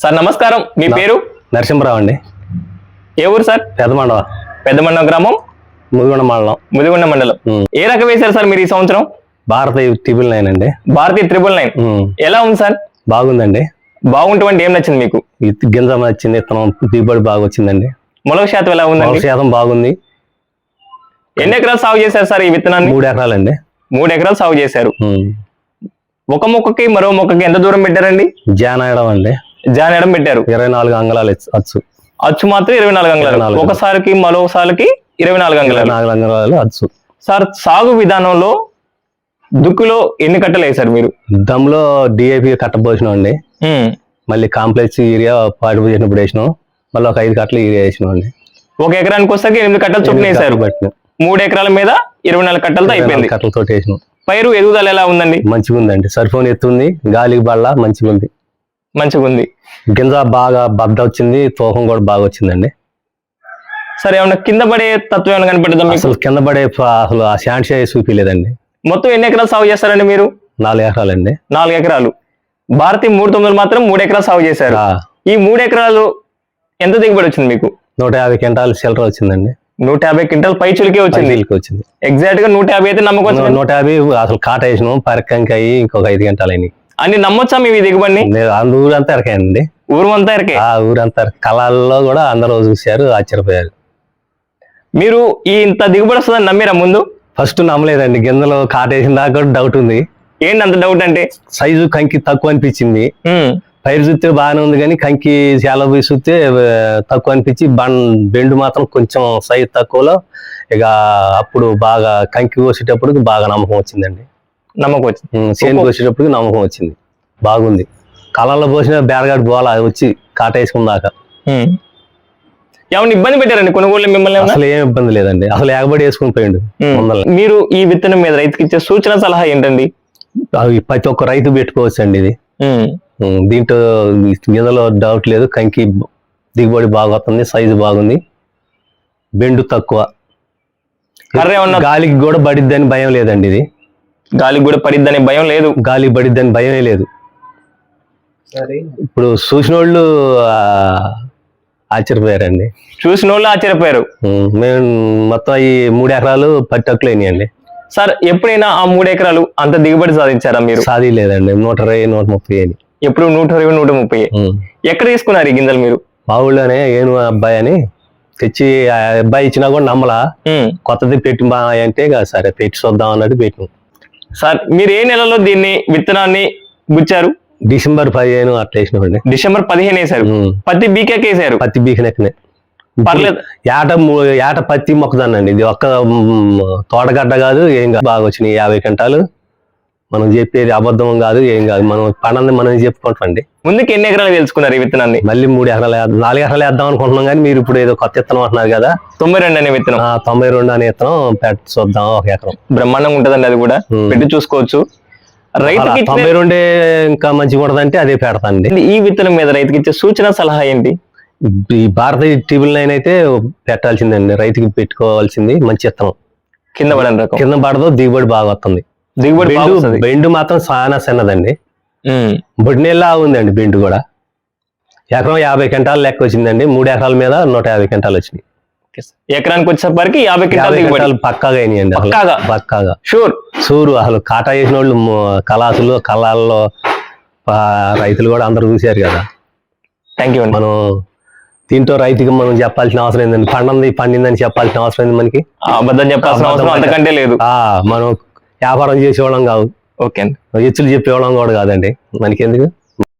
Sir నమస్కారం. మీ పేరు? నరసింహరావు అండి. ఏ ఊరు సార్? పెదమండవ పెద్దమండం గ్రామం? ముదిగొండ మండలం. ముదిగొండ మండలం. ఏ రకం వేశారు సార్ మీరు ఈ సంవత్సరం? భారత ట్రిపుల్ నైన్ అండి. భారతీయ త్రిబుల్ నైన్. ఎలా ఉంది సార్? బాగుందండి. బాగుంటుంది ఏం నచ్చింది మీకు? గింజ వచ్చింది ఇత్తనం దిగుబడి బాగా వచ్చిందండి మొలక శాతం ఎలా మొలక ఉందండి శాతం బాగుంది. ఎన్ని ఎకరాలు సాగు చేశారు సార్ ఈ విత్తనాన్ని? మూడు ఎకరాలండి. మూడు ఎకరాలు సాగు చేశారు. ఒక మొక్కకి మరో మొక్కకి ఎంత దూరం పెట్టారండి? జానాయడం అండి. జానేయడం పెట్టారు. ఇరవై నాలుగు అంగళాలు అచ్చు. అచ్చు. మాత్రం ఇరవై నాలుగు అంగుళాలు. 24 ఒకసారికి మరోసారికి ఇరవై నాలుగు అంగుళాలు. నాలుగు అంగళాలు అచ్చు. సార్ సాగు విధానంలో దుక్కులో ఎన్ని కట్టలు వేశారు మీరు? దమ్లో డిఏపి కట్టబోసినాం అండి. మళ్ళీ కాంప్లెక్స్ ఏరియా పాటు చేసినప్పుడు వేసినాం. మళ్ళీ ఒక ఐదు కట్టలు ఏరియా వేసినాం అండి. ఒక ఎకరానికి వస్తే ఎనిమిది కట్టలు చొప్పున వేశారు. బట్టి మూడు ఎకరాల మీద ఇరవై నాలుగు కట్టలతో అయిపోయింది. కట్టలతో వేసినాం. పైరు ఎదుగుదల ఎలా ఉందండి? మంచిగా ఉందండి సరిపోని ఎత్తుంది గాలికి బళ్ళ మంచిగా ఉంది మంచిగా ఉంది గింజ బాగా బద్ద వచ్చింది తూకం కూడా బాగా వచ్చిందండి. సరే ఏమన్నా కింద పడే తత్వం ఏమైనా కనపడుతుందా మీకు? అసలు కింద పడే అసలు ఆ చేయ చూపించలేదండి మొత్తం ఎన్ని ఎకరాలు సాగు చేస్తారండి మీరు? నాలుగు ఎకరాలండి. నాలుగు ఎకరాలు. భారతీయ మూడు తొమ్మిది మాత్రం మూడు ఎకరాలు సాగు చేశారు. ఈ మూడు ఎకరాలు ఎంత దిగుబడి వచ్చింది మీకు? నూట యాభై క్వింటాలు చిల్లర వచ్చిందండి. నూట యాభై క్వింటల్ పై చులికే వచ్చింది. వచ్చింది. ఎగ్జాక్ట్గా నూట యాభై అయితే నమ్మకం నూట యాభై అసలు కాట వేసినాం పరకంకాయ ఇంకొక ఐదు గంటలు అయినాయి అన్ని నమ్మొచ్చా మీ దిగుబడిని? ఆ ఊరంతా ఎరకాయండి. ఊరు అంతా ఎరకే? ఆ ఊరంతా. కళాల్లో కూడా అందరూ చూశారు ఆశ్చర్యపోయారు. మీరు ఈ ఇంత దిగుబడి వస్తుందని నమ్మిరా ముందు? ఫస్ట్ నమ్మలేదండి గింజలు కాట వేసిన దాకా డౌట్ ఉంది. ఏంటి అంత డౌట్ అంటే? సైజు కంకి తక్కువ అనిపించింది. పైరు చూస్తే బాగానే ఉంది కానీ కంకి చాలా పోయి చూస్తే తక్కువ అనిపించి బన్ బెండు మాత్రం కొంచెం సైజు తక్కువలో ఇక అప్పుడు బాగా కంకి కోసేటప్పుడు బాగా నమ్మకం వచ్చిందండి. నమ్మకం వచ్చింది. ఉమ్, చేను కోసేటప్పుడు నమ్మకం వచ్చింది. బాగుంది. కళ్ళల్లో పోసిన బేరగాడి అది వచ్చి కాట వేసుకున్నాక ఉమ్. ఏమన్నా ఇబ్బంది పెట్టారండి? కొనుగోలు మిమ్మల్ని? అసలు ఏం ఇబ్బంది లేదండి. అసలు ఎగబడి వేసుకుని పోయిండు మీరు ఈ విత్తనం మీద రైతుకి ఇచ్చే సూచన సలహా ఏంటండి? అవి ప్రతి ఒక్క రైతు పెట్టుకోవచ్చు అండి ఇది దీంట్లో గింజలో డౌట్ లేదు. కంకి దిగుబడి బాగా వస్తుంది సైజు బాగుంది. బెండు తక్కువ. గాలికి కూడా పడిద్దని భయం లేదండి ఇది. గాలికి కూడా పడిద్దనే భయం లేదు. గాలి పడిద్దని భయమే లేదు. ఇప్పుడు చూసిన వాళ్ళు ఆ, ఆశ్చర్యపోయారండి. చూసిన వాళ్ళు ఆశ్చర్యపోయారు మేము మొత్తం ఈ మూడు ఎకరాలు పట్టకులు అయినాయండి. సార్ ఎప్పుడైనా ఆ మూడు ఎకరాలు అంత దిగుబడి సాధించారా మీరు? సాది లేదండి నూట ఇరవై నూట ముప్పై అని. ఎప్పుడు నూట ఇరవై నూట ముప్పై. ఎక్కడ తీసుకున్నారు ఈ గింజలు మీరు? మా ఊళ్ళోనే ఏను అబ్బాయి అని తెచ్చి ఆ అబ్బాయి ఇచ్చినా కూడా నమ్మలా. కొత్తది పెట్టి అంటే సరే పెట్టి చూద్దాం అన్నట్టు పెట్టినాం. సార్ మీరు ఏ నెలలో దీన్ని విత్తనాన్ని గుచ్చారు? డిసెంబర్ పదిహేను అట్లా వేసినామండి. డిసెంబర్ పదిహేను ఉమ్. పత్తి బీకేకి వేశారు. పత్తి బీకినెక్కనే పర్లేదు. ఏట ఏట పత్తి మొక్కదానండి ఇది ఒక్క తోటగడ్డ కాదు ఏం బాగా వచ్చినాయి యాభై గంటలు మనం చెప్పేది అబద్ధం కాదు ఏం కాదు. మనం పనంది మనం చెప్పుకుంటామండి. ముందుకు ఎన్ని ఎకరాలు తెలుసుకున్నారు ఈ విత్తనాన్ని? మళ్ళీ మూడు ఎకరాలు నాలుగు ఎకరాలు వేద్దాం అనుకుంటున్నాం కానీ మీరు ఇప్పుడు ఏదో కొత్త ఇత్తనం అంటున్నారు కదా. తొంభై రెండు అనే విత్తనం. తొంభై రెండు అనే ఇత్తనం పెట్టి చూద్దాం ఒక ఎకరం. బ్రహ్మాండంగా ఉంటదండి అది కూడా. పెట్టి చూసుకోవచ్చు. రైతుకి తొంభై రెండే ఇంకా మంచిగా ఉండదంటే అదే పెడతాండి ఈ విత్తనం మీద రైతుకి ఇచ్చే సూచన సలహా ఏంటి? ఈ భారతీయ ట్రిబుల్ నైన్ అయితే పెట్టాల్సిందండి. రైతుకి పెట్టుకోవాల్సింది మంచి ఇత్తనం కింద పడని రకం. కింద పడదు దిగుబడి బాగా వస్తుంది. దిగుబడి బెండు మాత్రం చాలా చిన్నదండి. బొడ్నెల్లా ఉందండి బెండు కూడా. ఎకరం యాభై క్వింటాలు లెక్క వచ్చిందండి. మూడు ఎకరాల మీద నూట యాభై క్వింటాలు వచ్చినాయి. ఎకరానికి వచ్చేసరికి యాభై క్వింటాల్ పక్కాగా అయినాయండి అసలు. పక్కాగా? పక్కాగా. షూర్ సూరు అసలు కాటా వేసిన వాళ్ళు కళాసులు కళాల్లో రైతులు కూడా అందరూ చూశారు కదా. థ్యాంక్ యూ మనం దీంట్లో రైతుకి మనం చెప్పాల్సిన అవసరం ఏంటండి పండింది పండిందని చెప్పాల్సిన అవసరం ఏంది మనకి? ఆ, అబద్ధం చెప్పాల్సిన అవసరం అంతకంటే లేదు. ఆ మనం వ్యాపారం చేసేవాళ్ళం కాదు. ఓకే అండి. ఎచ్చులు చెప్పేవాళ్ళం కూడా కాదండి. మనకి ఎందుకు